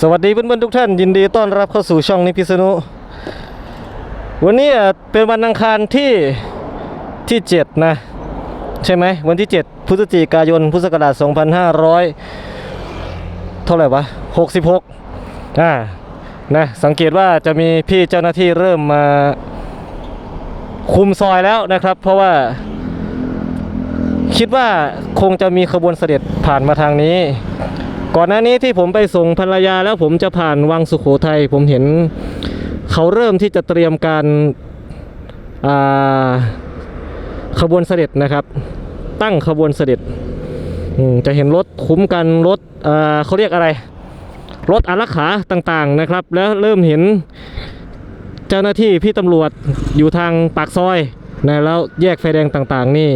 สวัสดีเพื่อนๆทุกท่านยินดีต้อนรับเข้าสู่ช่องนิพิษณุวันนี้เป็นวันอังคารที่ที่ 7 นะ ใช่ไหมวันที่ 7 พฤศจิกายนพุทธศักราช 2500 เท่าไหร่วะ 66อ่านะสังเกตว่าจะมีพี่เจ้าหน้าที่เริ่มมาคุมซอยแล้วนะครับ เพราะว่า คิดว่าคงจะมีขบวนเสด็จผ่านมาทางนี้ ก่อนหน้านี้ที่ผมไปส่งภรรยาแล้วผมจะผ่านวังสุโขทัยผมเห็นเขาเริ่มที่จะเตรียมการขบวนเสด็จนะครับ ตั้งขบวนเสด็จจะเห็นรถคุ้มกันรถเขาเรียกอะไร รถอารักขาต่างๆนะครับ แล้วเริ่มเห็นเจ้าหน้าที่พี่ตำรวจอยู่ทางปากซอยนะแล้วแยกไฟแดงต่างๆ นี่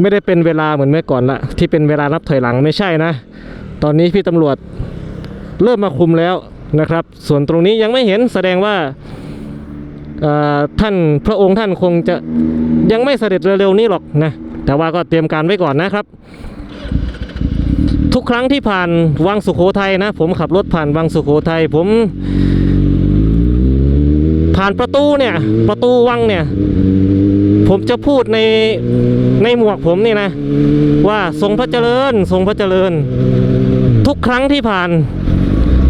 ไม่ได้เป็นเวลาเหมือนเมื่อก่อนละที่เป็นเวลานับถอยหลังไม่ใช่นะ ตอนนี้พี่ตำรวจเริ่มมาคุมแล้วนะครับ ส่วนตรงนี้ยังไม่เห็นแสดงว่าท่านพระองค์ท่านคงจะยังไม่เสด็จเร็วๆนี้หรอกนะแต่ว่าก็เตรียมการไว้ก่อนนะครับ ทุกครั้งที่ผ่านวังสุโขทัยนะ ผมขับรถผ่านวังสุโขทัยผม ผ่านประตูเนี่ยประตูวังเนี่ยผมจะพูดในในหมวกผมนี่นะ ว่าทรงพระเจริญทรงพระเจริญ ทุกครั้งที่ผ่าน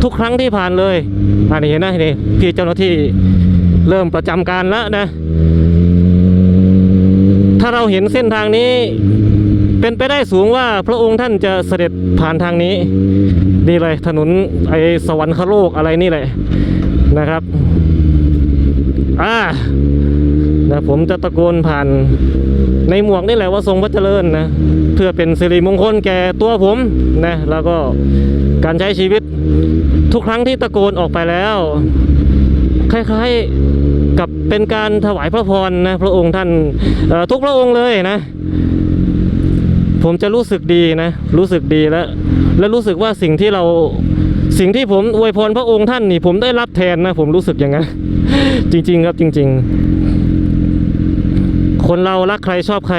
ทุกครั้งที่ผ่านเลยอันนี้เห็นนะนี่พี่เจ้าหน้าที่เริ่มประจำการแล้วนะ ถ้าเราเห็นเส้นทางนี้ เป็นไปได้สูงว่าพระองค์ท่านจะเสด็จผ่านทางนี้ นี่เลยถนนไอสวรรคโลกอะไรนี่แหละนะครับอ่านะผมจะตะโกนผ่านในหมวกนี่แหละว่าทรงพระเจริญนะ เพื่อเป็นสิริมงคลแก่ตัวผมนะแล้วก็การใช้ชีวิตทุกครั้งที่ตะโกนออกไปแล้ว คล้ายๆกับเป็นการถวายพระพรนะพระองค์ท่านทุกพระองค์เลยนะ ผมจะรู้สึกดีนะ รู้สึกดีแล้ว และรู้สึกว่าสิ่งที่เราสิ่งที่ผมอวยพรพระองค์ท่านนี่ผมได้รับแทนนะ ผมรู้สึกอย่างนั้นจริง ๆ ครับจริง ๆ คนเรารักใครชอบใคร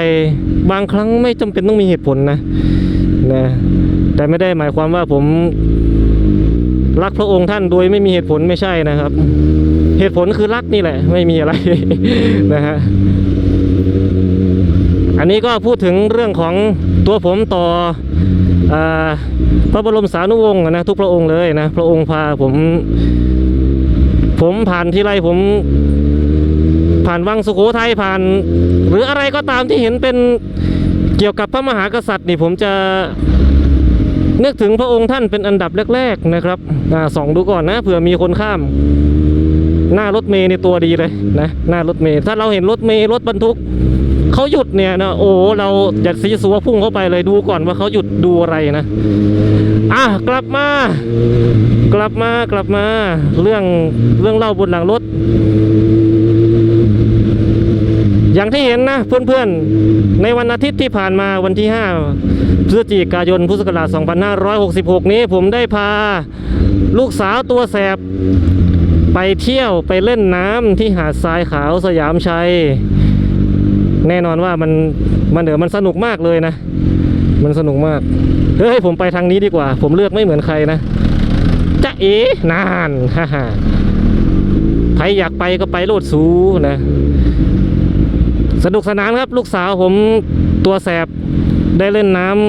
บางครั้งไม่จำเป็นต้องมีเหตุผลนะนะแต่ไม่ได้หมายความว่าผมรักพระองค์ท่านโดยไม่มีเหตุผลไม่ใช่นะครับ เหตุผลคือรักนี่แหละ ไม่มีอะไรนะฮะอันนี้ก็พูดถึงเรื่องของตัวผมต่ออพระบรมสานุวงศ์นะทุกพระองค์เลยนะ พระองค์พาผม ผมผ่านที่ไรผม ผ่านวังสุโขทัยผ่าน หรืออะไรก็ตามที่เห็นเป็นเกี่ยวกับพระมหากษัตริย์นี่ผมจะนึกถึงพระองค์ท่านเป็นอันดับแรกๆนะครับอาส่องดูก่อนนะเผื่อมีคนข้าม หน้ารถเมย์ในตัวดีเลยนะหน้ารถเมย์ถ้าเราเห็นรถเมย์รถบรรทุกเขาหยุดเนี่ยนะโอ้เราจะซีซัวพุ่งเข้าไปเลยดูก่อนว่าเขาหยุดดูอะไรนะอะกลับมา กลับมากลับมา เรื่องเรื่องเล่าบนหลังรถ อย่างที่เห็นนะเพื่อนๆ ในวันอาทิตย์ที่ผ่านมาวันที่ 5 พฤศจิกายนพุทธศักราช2566 นี้ผมได้พาลูกสาวตัวแสบ ไปเที่ยวไปเล่นน้ำที่หาดทรายขาวสยามชัย แน่นอนว่ามันมันเดี๋ยวมันสนุกมากเลยนะ มันสนุกมาก เฮ้ยผมไปทางนี้ดีกว่า ผมเลือกไม่เหมือนใครนะจะเอ๋นานฮ่าฮ่าใครอยากไปก็ไปโลดสูนะ สนุกสนานครับลูกสาวผมตัวแสบได้เล่นน้ำ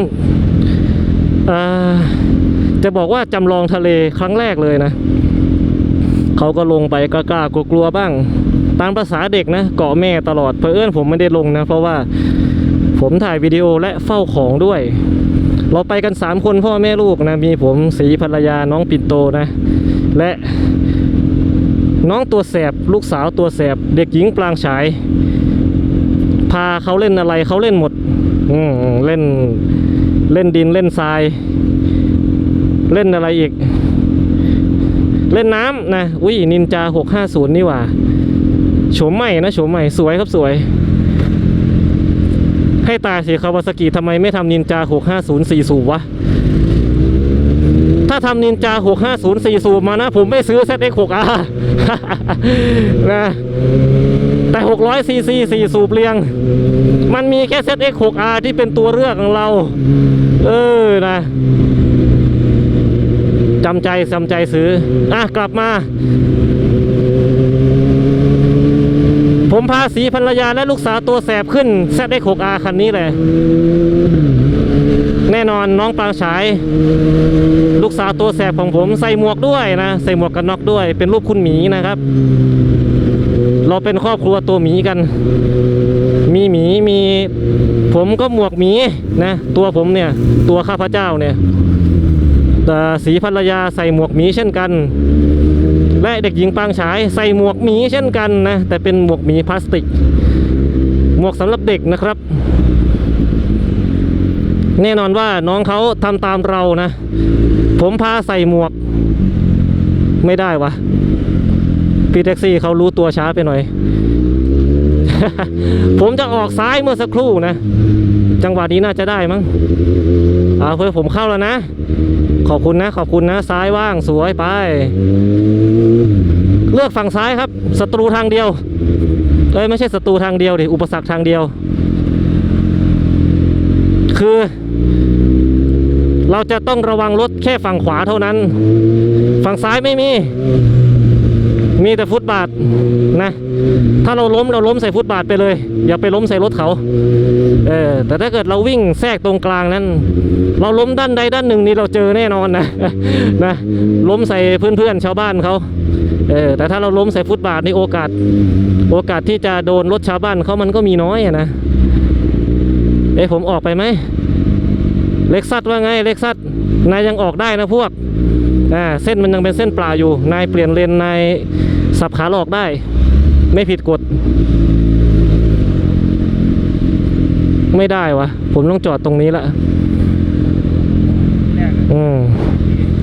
จะบอกว่าจำลองทะเลครั้งแรกเลยนะ เขาก็ลงไปกล้าๆกลัวๆบ้าง ตามภาษาเด็กนะเกาะแม่ตลอดเพอเอิญผมไม่ได้ลงนะ เพราะว่าผมถ่ายวิดีโอและเฝ้าของด้วย เราไปกัน 3 คนพ่อแม่ลูกนะ มีผมสีภรรยาน้องปิ่นโตนะ และน้องตัวแสบลูกสาวตัวแสบเด็กหญิงปลางฉาย พาเขาเล่นอะไรเขาเล่นหมด อืมเล่นเล่นดินเล่นทราย เล่นอะไรอีก เล่นน้ำนะอุ้ยนินจา650นี่หว่าโฉมใหม่นะโฉมใหม่สวยครับสวย ให้ตายสิคาวาสกิทำไมไม่ทำนินจา650 4สูบวะ ถ้าทำนินจา 650 4สูบมานะ ผมไม่ซื้อ ZX6R นะแต่600ซีซี4สูบเรียง มันมีแค่ ZX6R ที่เป็นตัวเลือกของเรา เออนะจจำใจจำใจซื้อ อะ กลับมา ผมพาสีภรรยาและลูกสาวตัวแสบขึ้น ZX6R คันนี้เลย แน่นอนน้องปางฉาย ลูกสาวตัวแสบของผมใส่หมวกด้วยนะ ใส่หมวกกันน็อกด้วย เป็นรูปคุณหมีนะครับ เราเป็นครอบครัวตัวหมีกัน มีหมีมีผมก็หมวกหมีนะตัวผมเนี่ยตัวข้าพเจ้าเนี่ยแต่สีภรรยาใส่หมวกหมีเช่นกัน และเด็กหญิงปางฉายใส่หมวกหมีเช่นกันนะแต่เป็นหมวกหมีพลาสติก หมวกสำหรับเด็กนะครับ แน่นอนว่าน้องเขาทำตามเรานะ ผมพาใส่หมวก ไม่ได้วะพี่แท็กซี่เขารู้ตัวช้าไปหน่อย ผมจะออกซ้ายเมื่อสักครู่นะ จังหวะนี้น่าจะได้มั้งเอาเพื่อผมเข้าแล้วนะ ขอบคุณนะ ขอบคุณนะ ซ้ายว่างสวยไป เลือกฝั่งซ้ายครับศัตรูทางเดียวเอ้ยไม่ใช่ศัตรูทางเดียวดิอุปสรรคทางเดียว คือ เราจะต้องระวังรถแค่ฝั่งขวาเท่านั้น ฝั่งซ้ายไม่มี มีแต่ฟุตบาทนะ ถ้าเราล้มเราล้มใส่ฟุตบาทไปเลย อย่าไปล้มใส่รถเขา เออ แต่ถ้าเกิดเราวิ่งแทรกตรงกลางนั้น เราล้มด้านใดด้านหนึ่งนี่เราเจอแน่นอนนะ นะ ล้มใส่เพื่อนๆชาวบ้านเขาเออแต่ถ้าเราล้มใส่ฟุตบาทนี่โอกาส โอกาสที่จะโดนรถชาวบ้านเขามันก็มีน้อยนะ เอ้ผมออกไปไหม เล็กซัสว่าไงเล็กซัสนายยังออกได้นะพวกอ่าเส้นมันยังเป็นเส้นปลาอยู่ นายเปลี่ยนเลนนายสับขาหลอกได้ ไม่ผิดกฎไม่ได้วะผมต้องจอดตรงนี้ละอืม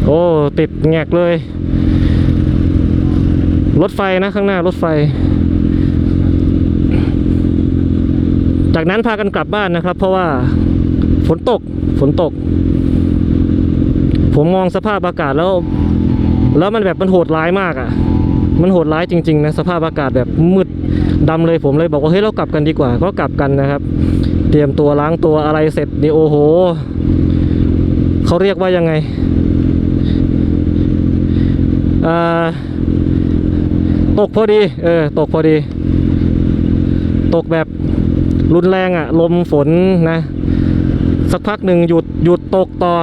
โอ้ติดแงกเลย รถไฟนะข้างหน้ารถไฟ จากนั้นพากันกลับบ้านนะครับ เพราะว่า ฝนตกฝนตก ผมมองสภาพอากาศแล้ว แล้วมันแบบมันโหดร้ายมากอะ่ะ มันโหดร้ายจริงๆนะสภาพอากาศแบบมืดดำเลยผมเลยบอกว่าเฮ้ยเรากลับกันดีกว่า ก็กลับกันนะครับ เตรียมตัวล้างตัวอะไรเสร็จนี่โอ้โหเขาเรียกว่ายังไงอ่าตกพอดี เออ ตกพอดี ตกแบบรุนแรงอะ่ะ ลมฝนนะ สักพักหนึ่งหยุดหยุดตกต่อ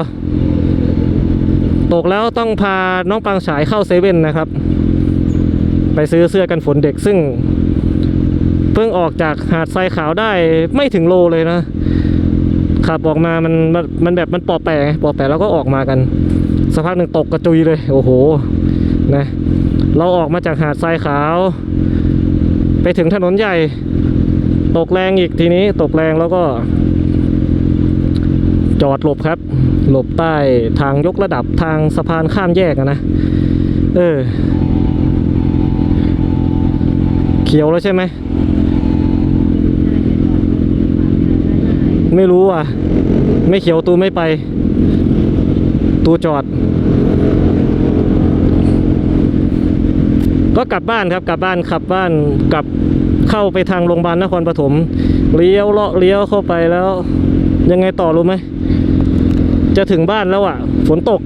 ตกแล้วต้องพาน้องปางฉายเข้าเซเว่นนะครับ ไปซื้อเสื้อกันฝนเด็กซึ่ง เพิ่งออกจากหาดทรายขาวได้ไม่ถึงโลเลยนะขับออกมามันมันมันแบบมันปอแปะไงปอแปะแล้วก็ออกมากันสักพักหนึ่งตกกระจุยเลย โอ้โหนะเราออกมาจากหาดทรายขาว ไปถึงถนนใหญ่ ตกแรงอีกทีนี้ตกแรงแล้วก็ จอดหลบครับ หลบใต้ทางยกระดับทางสะพานข้ามแยกนะ เออ เขียวแล้วใช่ไหม ไม่รู้อะ ไม่เขียวตูไม่ไป ตูจอด ก็กลับบ้านครับกลับบ้านขับบ้านกลับเข้าไปทางโรงพยาบาลนครปฐมเลี้ยวเลาะเลี้ยวเข้าไปแล้วยังไงต่อรู้ไหม จะถึงบ้านแล้วอะ ฝนตก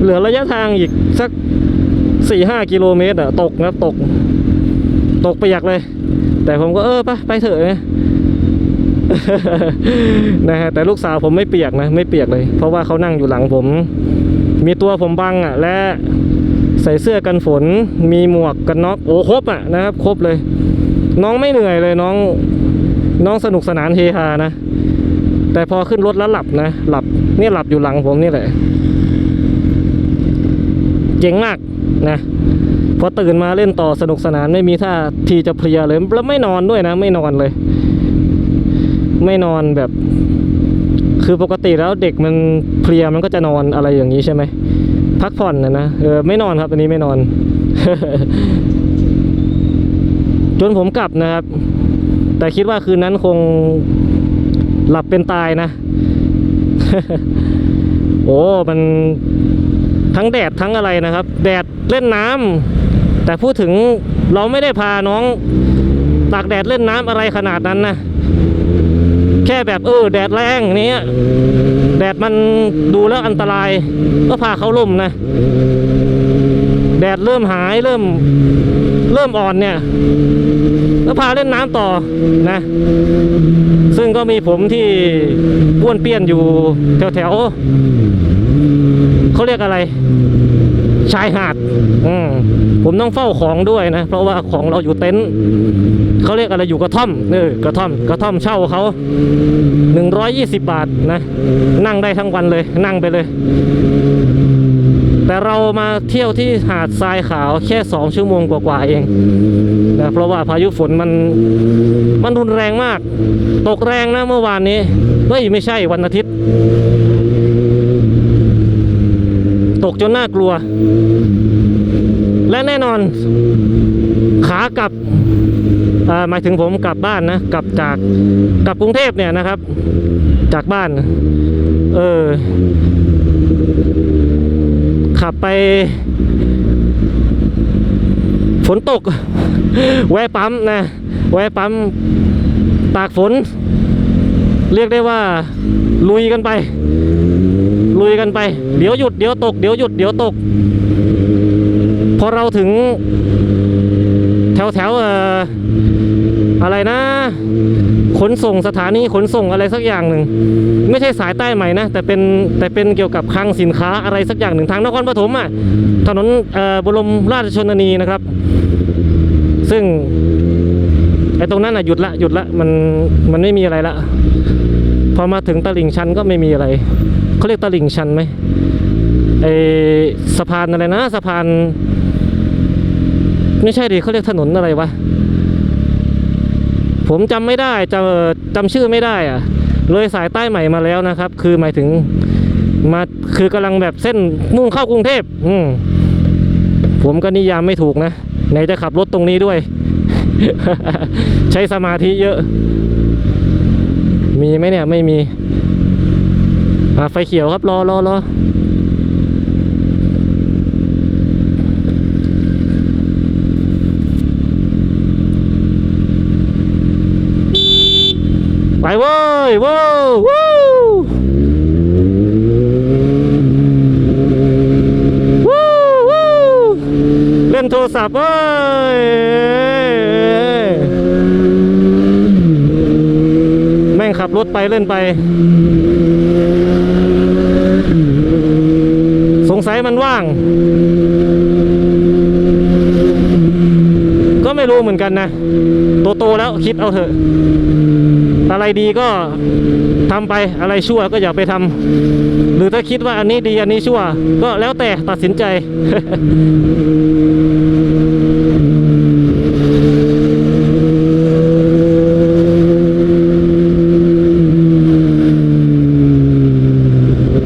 เหลือระยะทางอีกสักสี่ห้ากิโลเมตรอะ ตกนะตก ตกไปอยากเลย แต่ผมก็เออไปไปเถอะนะนะฮะแต่ลูกสาวผมไม่เปียกนะ ไม่เปียกเลย เพราะว่าเขานั่งอยู่หลังผม มีตัวผมบังอะ และใส่เสื้อกันฝน มีหมวกกันน็อกโอ้ครบอะนะครับ ครบเลย น้องไม่เหนื่อยเลยน้อง น้องสนุกสนานเฮฮานะ แต่พอขึ้นรถแล้วหลับนะ หลับเนี่ยหลับอยู่หลังผมนี่แหละ เจ๋งมากนะ พอตื่นมาเล่นต่อสนุกสนานไม่มีท่าทีจะเพลียเลย แล้วไม่นอนด้วยนะ ไม่นอนเลย ไม่นอนแบบ คือปกติแล้วเด็กมันเพลียมันก็จะนอนอะไรอย่างนี้ใช่ไหมพักผ่อนนะนะเออไม่นอนครับอันนี้ไม่นอน จนผมกลับนะครับ แต่คิดว่าคืนนั้นคงหลับเป็นตายนะ โอ้ มันทั้งแดดทั้งอะไรนะครับ แดดเล่นน้ำแต่พูดถึงเราไม่ได้พาน้องตากแดดเล่นน้ำอะไรขนาดนั้นนะ แค่แบบเออแดดแรงนี้แดดมันดูแล้วอันตราย ก็พาเขาล่มนะ แดดเริ่มหายเริ่มเริ่มอ่อนเนี่ยก็พาเล่นน้ำต่อนะ ซึ่งก็มีผมที่ป้วนเปี้ยนอยู่แถวแถวๆเขาเรียกอะไร ชายหาด อืมผมต้องเฝ้าของด้วยนะ เพราะว่าของเราอยู่เต็นท์เขาเรียกอะไรอยู่กระท่อมเออกระท่อม กระท่อมเช่าเขาหนึ่งร้อยยี่สิบบาทนะ นั่งได้ทั้งวันเลย นั่งไปเลย แต่เรามาเที่ยวที่หาดทรายขาวแค่สองชั่วโมงกว่าๆเองนะเพราะว่าพายุฝนมันมันรุนแรงมาก ตกแรงนะเมื่อวานนี้เฮ้ยไม่ใช่วันอาทิตย์ ตกจนน่ากลัว และแน่นอน ขากลับหมายถึงผมกลับบ้านนะกลับจากกลับกรุงเทพเนี่ยนะครับ จากบ้าน เออ ขับไป ฝนตก แวะปั๊มนะ แวะปั๊ม ตากฝน เรียกได้ว่า ลุยกันไป ลุยกันไป เดี๋ยวหยุดเดี๋ยวตก เดี๋ยวหยุดเดี๋ยวตก พอเราถึง แถวแถวเอ่อ อะไรนะ ขนส่งสถานีขนส่งอะไรสักอย่างหนึ่ง ไม่ใช่สายใต้ใหม่นะ แต่เป็นแต่เป็นเกี่ยวกับคลังสินค้าอะไรสักอย่างหนึ่งทางนครปฐมอะถนนบรมราชชนนีนะครับ ซึ่งไอ้ตรงนั้นอะหยุดละหยุดละมันมันไม่มีอะไรละพอมาถึงตลิ่งชันก็ไม่มีอะไรเขาเรียกตลิ่งชันไหมไอสะพานอะไรนะสะพาน ไม่ใช่ดิเขาเรียกถนนอะไรวะ ผมจำไม่ได้จำจำชื่อไม่ได้อะเลยสายใต้ใหม่มาแล้วนะครับ คือหมายถึงมาคือกำลังแบบเส้นมุ่งเข้ากรุงเทพอืมผมก็นิยามไม่ถูกนะไหนจะขับรถตรงนี้ด้วย ใช้สมาธิเยอะ มีไหมเนี่ยไม่มีไฟเขียวครับรอรอรอไป เว้ยว้ยวู้วู้วู้เล่นโทรศัพท์เว้ยแม่งขับรถไปเล่นไป สงสัยมันว่าง ก็ ไม่รู้เหมือนกันนะโตโตแล้วคิดเอาเถอะ อะไรดีก็ทำไปอะไรชั่วก็อย่าไปทำหรือถ้าคิดว่าอันนี้ดีอันนี้ชั่ว ก็แล้วแต่ตัดสินใจ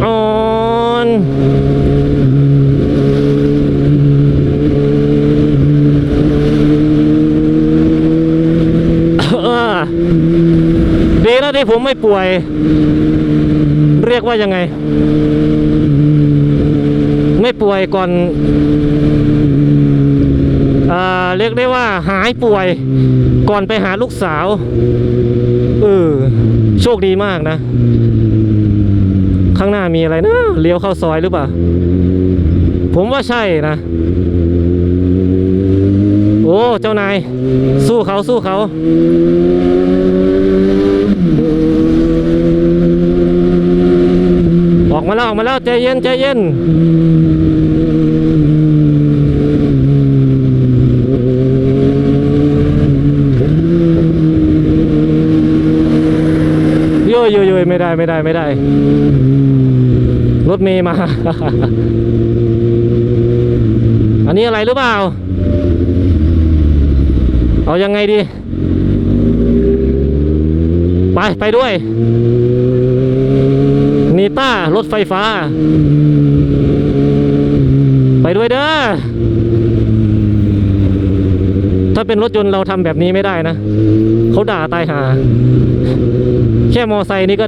ออน เออดีนะที่ผมไม่ป่ วย เรียกว่ายังไง ไม่ป่วยก่อนเอ่าเรียกได้ว่าหายป่วยก่อนไปหาลูกสาวเออโชคดีมากนะ ข้างหน้ามีอะไรนะเลี้ยวเข้าซอยหรือเปล่า ผมว่าใช่นะ โอ้ เจ้านาย สู้เขาสู้เขา ออกมาแล้วออกมาแล้วใจเย็นใจเย็นโยโยโยไม่ได้ไม่ได้ไม่ได้ รถเมย์มา อันนี้อะไรหรือเปล่า เอายังไงดี ไป ไปด้วย ต้ารถไฟฟ้า ไปด้วยเด้อถ้าเป็นรถยนต์เราทำแบบนี้ไม่ได้นะเขาด่าตายหา แค่มอไซค์นี่ก็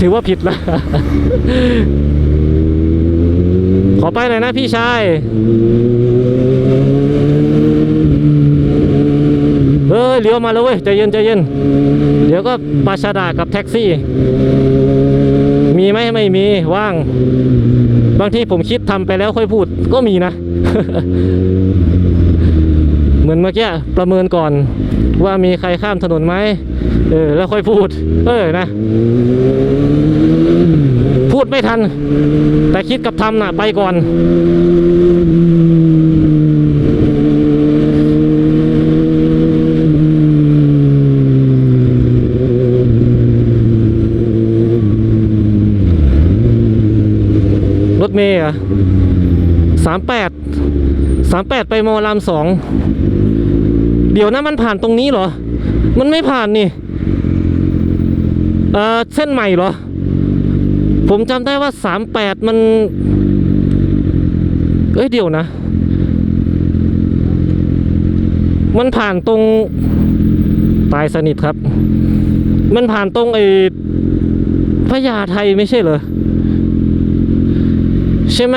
ถือว่าผิดแล้วขอไปหน่อยนะพี่ชาย เเอ้ยเลี้ยวมาแล้วเว้ยใจเย็นใจเย็น เดี๋ยวก็ปาชาดากับแท็กซี่ มีไหมไม่มีว่าง บางทีผมคิดทำไปแล้วค่อยพูดก็มีนะ เหมือนเมื่อกี้ประเมินก่อนว่ามีใครข้ามถนนไหมเออแล้วค่อยพูด เออนะ พูดไม่ทัน แต่คิดกับทำน่ะไปก่อน เมย์อะสามแปดสามแปดไปมอรามสองเดี๋ยวนะมันผ่านตรงนี้เหรอ มันไม่ผ่านนี่เออเส้นใหม่เหรอ ผมจำได้ว่าสามแปดมัน เอ้ยเดี๋ยวนะ มันผ่านตรงตายสนิทครับ มันผ่านตรงไอ้พญาไทไม่ใช่เหรอ ใช่ไหม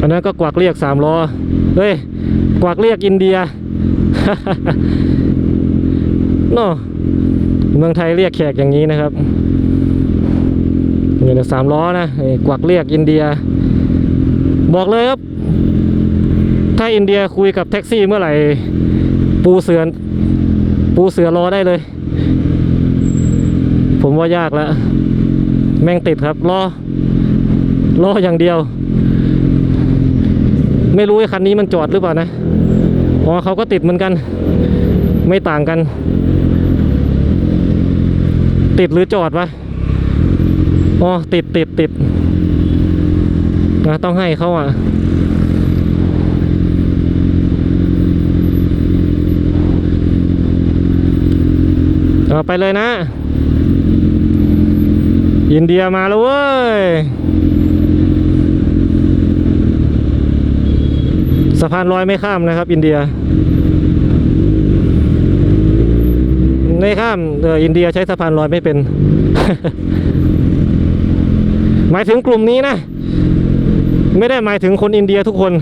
อันนั้นก็กวักเรียกสามล้อ เฮ้ย กวักเรียกอินเดียเนาะเมืองไทยเรียกแขกอย่างนี้นะครับนี่นสามล้อนะกวักเรียกอินเดีย บอกเลยครับ ถ้าอินเดียคุยกับแท็กซี่เมื่อไหร่ ปูเสือปูเสือรอได้เลย ผมว่ายากแล้ว แม่งติดครับรอรออย่างเดียว ไม่รู้ไอ้คันนี้มันจอดหรือเปล่านะอ๋อเขาก็ติดเหมือนกัน ไม่ต่างกัน ติดหรือจอดวะอ๋อติดติดติดนะต้องให้เขาอะเอาไปเลยนะ อินเดียมาแล้วเว้ย สะพานลอยไม่ข้ามนะครับ อินเดีย ไม่ข้ามเอออินเดียใช้สะพานลอยไม่เป็น หมายถึงกลุ่มนี้นะ ไม่ได้หมายถึงคนอินเดียทุกคน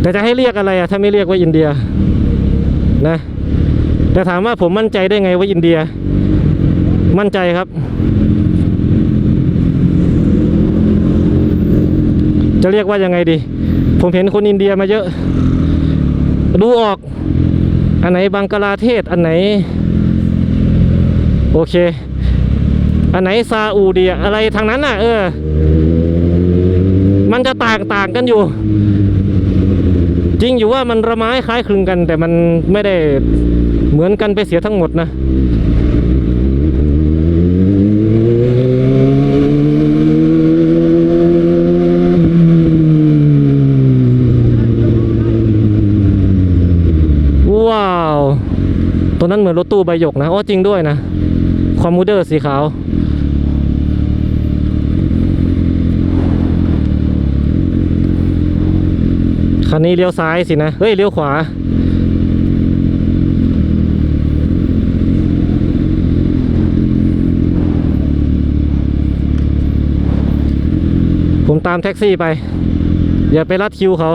แต่จะให้เรียกอะไรอะถ้าไม่เรียกว่าอินเดีย นะแต่ถามว่าผมมั่นใจได้ไงว่าอินเดีย มั่นใจครับ จะเรียกว่ายังไงดี ผมเห็นคนอินเดียมาเยอะ ดูออก อันไหนบังกลาเทศ อันไหน โอเค อันไหนซาอุดีอะไรทางนั้นน่ะ เออ มันจะต่างต่างกันอยู่ จริงอยู่ว่ามันระไม้คล้ายคลึงกัน แต่มันไม่ได้เหมือนกันไปเสียทั้งหมดนะ ว้าว ตัว นั้นเหมือนรถตู้ใบหยกนะ อ๋อจริงด้วยนะ คอมมูเดอร์สีขาว คันนี้เลี้ยวซ้ายสินะ เฮ้ยเลี้ยวขวา ผมตามแท็กซี่ไป อย่าไปรัดคิวเขา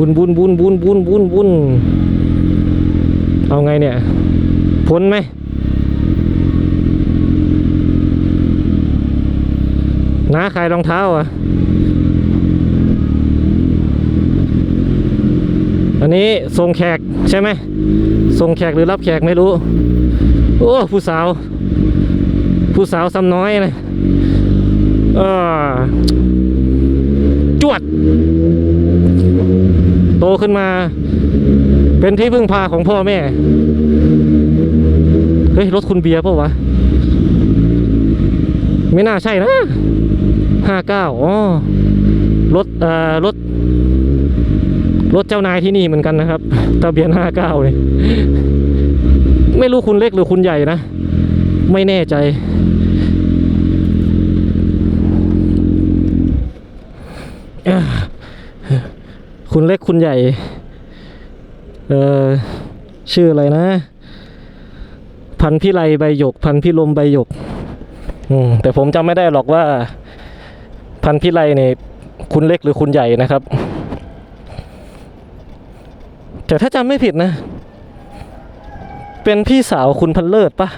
บุญบุญบุญบุญบุญบุญบุญเอาไงเนี่ย พ้นไหมน้าขายรองเท้าอะ อันนี้ส่งแขกใช่ไหมส่งแขกหรือรับแขกไม่รู้ โอ้ผู้สาว ผู้สาวซ้ำน้อยนะเออจวด โตขึ้นมา เป็นที่พึ่งพาของพ่อแม่ เฮ้ย รถคุณเบียร์เปล่าวะ ไม่น่าใช่นะห้าเก้าอ๋อรถเอ่อรถ รถเจ้านายที่นี่เหมือนกันนะครับทะเบียนห้าเก้าเลยไม่รู้คุณเล็กหรือคุณใหญ่นะ ไม่แน่ใจ คุณเล็กคุณใหญ่ เออชื่ออะไรนะ พันธุ์พิไลใบหยก พันธุ์พิลมใบหยก อืมแต่ผมจำไม่ได้หรอกว่า พันธุ์พิไลเนี่ยคุณเล็กหรือคุณใหญ่นะครับ แต่ถ้าจำไม่ผิดนะ เป็นพี่สาวคุณพันเลิศปะ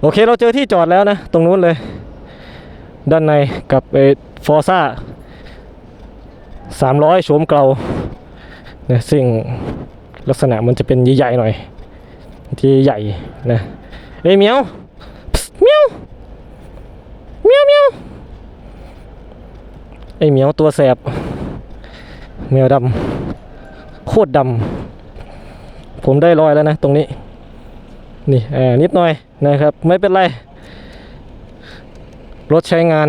โอเคเราเจอที่จอดแล้วนะ ตรงนู้นเลย ด้านในกับไอ้ฟอร์ซ่า สามร้อยโฉมเกลาเนี่ยซึ่งลักษณะมันจะเป็นใหญ่ๆหน่อย ที่ใหญ่นะเอ้ยเมียวเมียวเมียวเมียวไอ้เหมียวตัวแสบเมียวดำโคตรดำผมได้รอยแล้วนะตรงนี้ นี่เออนิดหน่อยนะครับ ไม่เป็นไร รถใช้งาน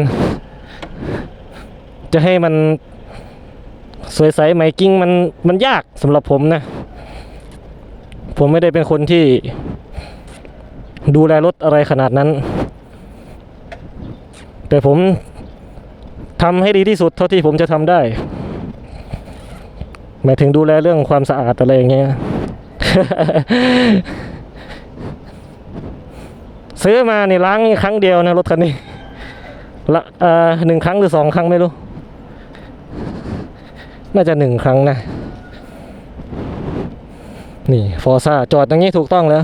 จะให้มัน สวยใสไหมกิ้งมันมันยากสำหรับผมนะ ผมไม่ได้เป็นคนที่ ดูแลรถอะไรขนาดนั้น แต่ผมทำให้ดีที่สุดเท่าที่ผมจะทำได้ หมายถึงดูแลเรื่องความสะอาดอะไรอย่างเงี้ยซื้อมานี่ล้างครั้งเดียวนะรถคันนี้ละเอ่อหนึ่งครั้งหรือสองครั้งไม่รู้ น่าจะหนึ่งครั้งนะ นี่ฟอร์ซ่าจอดอย่างนี้ถูกต้องแล้ว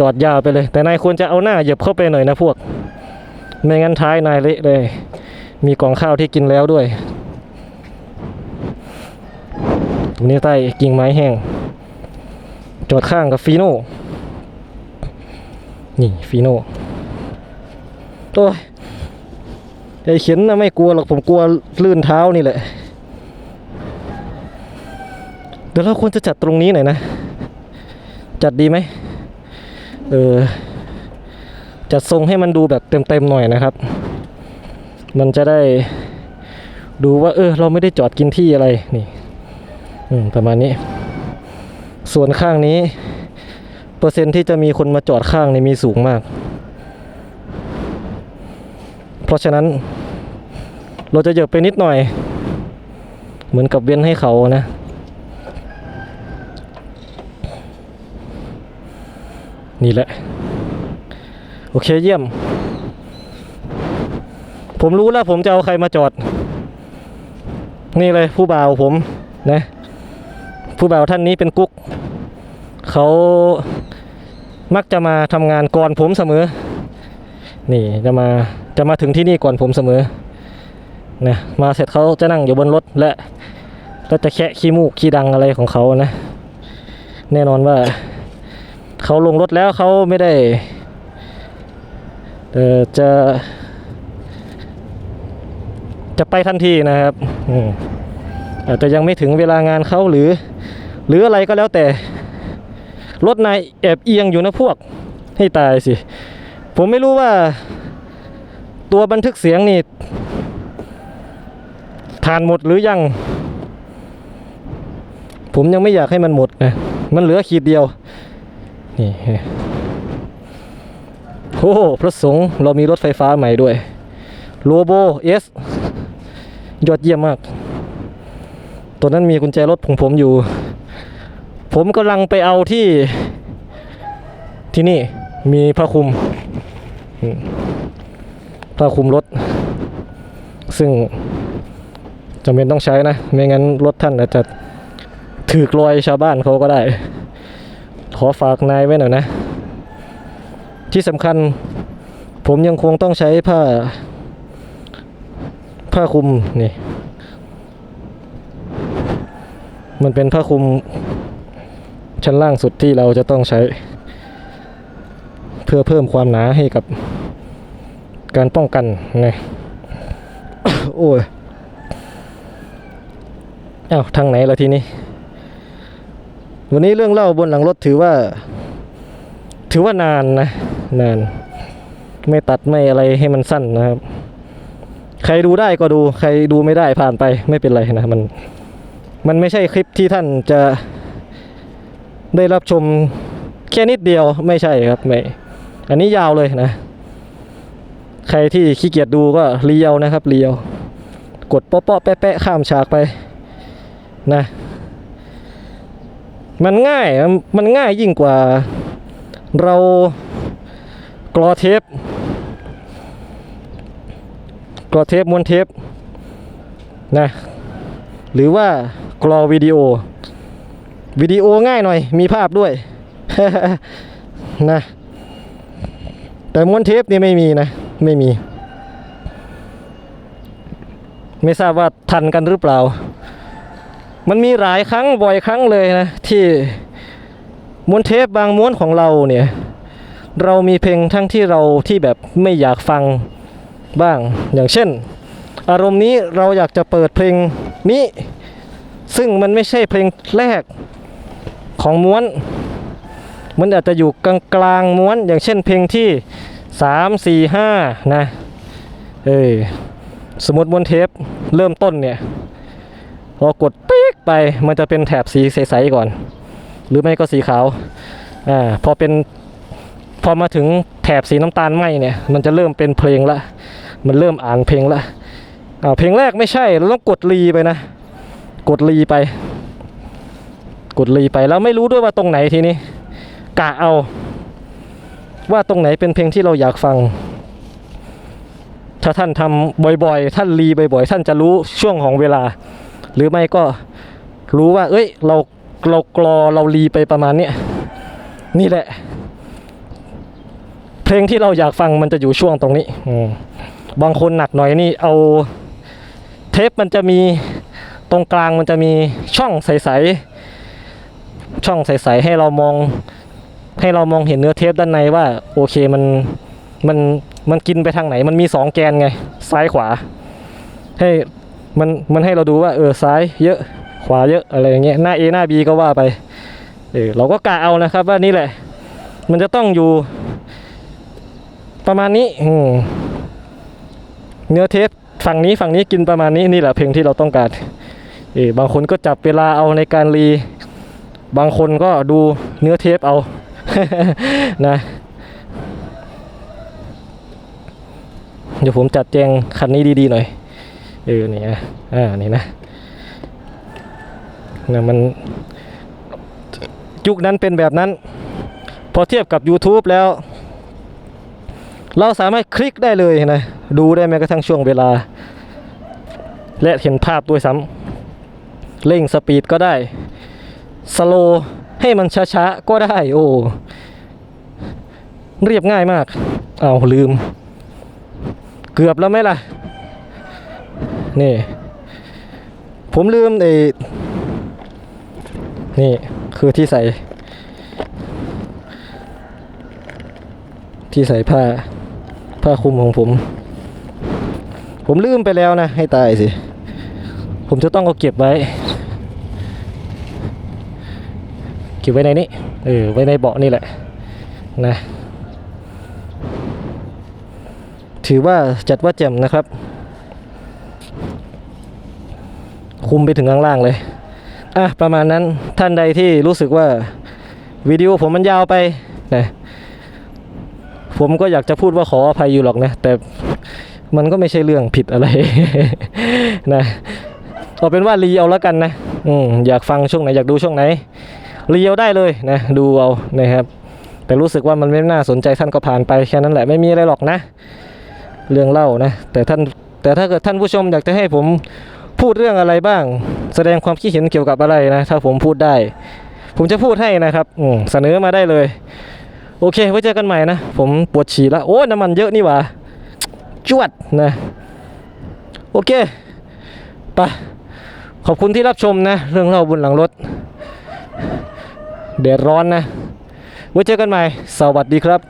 จอดยาวไปเลย แต่นายควรจะเอาหน้าเหยียบเข้าไปหน่อยนะพวก ไม่งั้นท้ายนายเละเลย มีกล่องข้าวที่กินแล้วด้วยตรงนี้ใต้กิ่งไม้แห้ง จอดข้างกับฟีโน่ นี่ฟีโน่โอ้ยไอ้เข็นนะไม่กลัวหรอกผมกลัวลื่นเท้านี่แหละ เดี๋ยวเราควรจะจัดตรงนี้หน่อยนะ จัดดีไหมเออจัดทรงให้มันดูแบบเต็มๆหน่อยนะครับ มันจะได้ดูว่า เออ เราไม่ได้จอดกินที่อะไรนี่อืมประมาณนี้ ส่วนข้างนี้ เปอร์เซ็นที่จะมีคนมาจอดข้างนี่มีสูงมาก เพราะฉะนั้น เราจะเหยียบไปนิดหน่อย เหมือนกับเว้นให้เขานะ นี่แหละ โอเคเยี่ยม ผมรู้แล้วผมจะเอาใครมาจอด นี่เลยผู้บ่าวผมนะ ผู้บ่าวท่านนี้เป็นกุ๊ก เขามักจะมาทำงานก่อนผมเสมอ นี่จะมาจะมาถึงที่นี่ก่อนผมเสมอนะมาเสร็จเขาจะนั่งอยู่บนรถและก็จะแคะขี้มูกขี้ดังอะไรของเขานะ แน่นอนว่า เขาลงรถแล้วเขาไม่ได้เออจะจะไปทันทีนะครับอาจจะยังไม่ถึงเวลางานเขาหรือ หรืออะไรก็แล้วแต่ รถนายแอบเอียงอยู่นะพวกให้ตายสิ ผมไม่รู้ว่า ตัวบันทึกเสียงนี่ทานหมดหรือยัง ผมยังไม่อยากให้มันหมดนะ มันเหลือขีดเดียว นี่โอ้พระสงฆ์เรามีรถไฟฟ้าใหม่ด้วยโลโบเอสยอดเยี่ยมมาก ตัวนั้นมีกุญแจรถของผมอยู่ ผมกำลังไปเอาที่ ที่นี่มีผ้าคลุมอืมผ้าคลุมรถ ซึ่งจำเป็นต้องใช้นะ ไม่งั้นรถท่านอาจจะถือกรอยชาวบ้านเขาก็ได้ ขอฝากนายไว้หน่อยนะ ที่สำคัญ ผมยังคงต้องใช้ผ้า ผ้าคลุมนี่ มันเป็นผ้าคลุม ชั้นล่างสุดที่เราจะต้องใช้ เพื่อเพิ่มความหนาให้กับการป้องกันไงโอ้ยอ้าวทางไหนละทีนี้ วันนี้เรื่องเล่าบนหลังรถถือว่า ถือว่านานนะ นาน ไม่ตัดไม่อะไรให้มันสั้นนะครับ ใครดูได้ก็ดู ใครดูไม่ได้ผ่านไปไม่เป็นไรนะมัน มันไม่ใช่คลิปที่ท่านจะได้รับชมแค่นิดเดียวไม่ใช่ครับไม่ อันนี้ยาวเลยนะ ใครที่ขี้เกียจดูก็เลียวนะครับเลียว กดเปาะๆแปะๆข้ามฉากไปนะ มันง่ายมันง่ายยิ่งกว่า เรากรอเทปกรอเทปม้วนเทปนะหรือว่ากรอวิดีโอวิดีโอง่ายหน่อย มีภาพด้วยนะแต่ม้วนเทปนี่ไม่มีนะ ไม่มี ไม่ทราบว่าทันกันหรือเปล่า มันมีหลายครั้งบ่อยครั้งเลยนะ ที่ม้วนเทปบางม้วนของเราเนี่ย เรามีเพลงทั้งที่เราที่แบบไม่อยากฟังบ้าง อย่างเช่น อารมณ์นี้เราอยากจะเปิดเพลงนี้ ซึ่งมันไม่ใช่เพลงแรกของม้วน มันอาจจะอยู่กลางกลางม้วน อย่างเช่นเพลงที่3 4 5นะ เอ้ยสมมติม้วนเทปเริ่มต้นเนี่ย พอกดปิ๊กไปมันจะเป็นแถบสีใสๆก่อน หรือไม่ก็สีขาวอ่าพอเป็นพอมาถึงแถบสีน้ำตาลไหมเนี่ยมันจะเริ่มเป็นเพลงละ มันเริ่มอ่านเพลงละอ่าเพลงแรกไม่ใช่เราต้องกดรีไปนะ กดรีไป กดรีไปแล้วไม่รู้ด้วยว่าตรงไหนทีนี้กะเอา ว่าตรงไหนเป็นเพลงที่เราอยากฟัง ถ้าท่านทำบ่อยๆ ท่านรีบ่อยๆ ท่านจะรู้ช่วงของเวลา หรือไม่ก็รู้ว่า เอ้ย เราเรากรอเรารีไปประมาณเนี้ยนี่แหละ เพลงที่เราอยากฟังมันจะอยู่ช่วงตรงนี้บางคนหนักหน่อยนี่เอาเทปมันจะมีตรงกลางมันจะมีช่องใสๆช่องใสๆให้เรามอง ให้เรามองเห็นเนื้อเทปด้านในว่า โอเคมันมันมันกินไปทางไหน มันมีสองแกนไง ซ้ายขวา ให้ มันมันให้เราดูว่าเออซ้ายเยอะขวาเยอะอะไรอย่างเงี้ยหน้า A หน้า B ก็ว่าไปเออเราก็กะเอานะครับว่านี่แหละ มันจะต้องอยู่ ประมาณนี้อืเนื้อเทปฝั่งนี้ฝั่งนี้กินประมาณนี้นี่แหละเพลงที่เราต้องการเออบางคนก็จับเวลาเอาในการรี บางคนก็ดูเนื้อเทปเอานะเดี๋ยวผมจัดแจงคันนี้ดีๆหน่อย เออนี่นะอ่านี่นะนะมันยุคนั้นเป็นแบบนั้น พอเทียบกับ YouTube แล้ว เราสามารถคลิกได้เลยนะ ดูได้แม้กระทั่งช่วงเวลา และเห็นภาพด้วยซ้ำเร่งสปีดก็ได้สโลให้มันช้าๆ ก็ได้ โอ้เรียบง่ายมาก เอาวลืม เกือบแล้วไหมล่ะ นี่ ผมลืมไอ้นี่คือที่ใส่ ที่ใส่ผ้า ผ้าคลุมของผม ผมลืมไปแล้วนะ ให้ตายสิ ผมจะต้องเอาเก็บไว้ เก็บไว้ในนี้ เออ ไว้ในเบาะนี่แหละ นะ ถือว่าจัดว่าแจ่มนะครับ คุมไปถึงข้างล่างเลย อะ ประมาณนั้นท่านใดที่รู้สึกว่าวิดีโอผมมันยาวไปนะผมก็อยากจะพูดว่าขออภัยอยู่หรอกนะ แต่มันก็ไม่ใช่เรื่องผิดอะไร นะเอาเป็นว่ารีเอาแล้วกันนะ อืมอยากฟังช่วงไหนอยากดูช่วงไหนรีเอาได้เลยนะ ดูเอานะครับ แต่รู้สึกว่ามันไม่น่าสนใจท่านก็ผ่านไปแค่นั้นแหละไม่มีอะไรหรอกนะ เรื่องเล่านะ แต่ท่านแต่ถ้าเกิดท่านผู้ชมอยากจะให้ผม พูดเรื่องอะไรบ้าง แสดงความคิดเห็นเกี่ยวกับอะไรนะ ถ้าผมพูดได้ ผมจะพูดให้นะครับเสนอมาได้เลย โอเค ไว้เจอกันใหม่นะ ผมปวดฉี่แล้วโอ้น้ำมันเยอะนี่หว่าจวดนะ โอเคไปขอบคุณที่รับชมนะ เรื่องเล่าบนหลังรถเดือดร้อนนะ ไว้เจอกันใหม่ สวัสดีครับ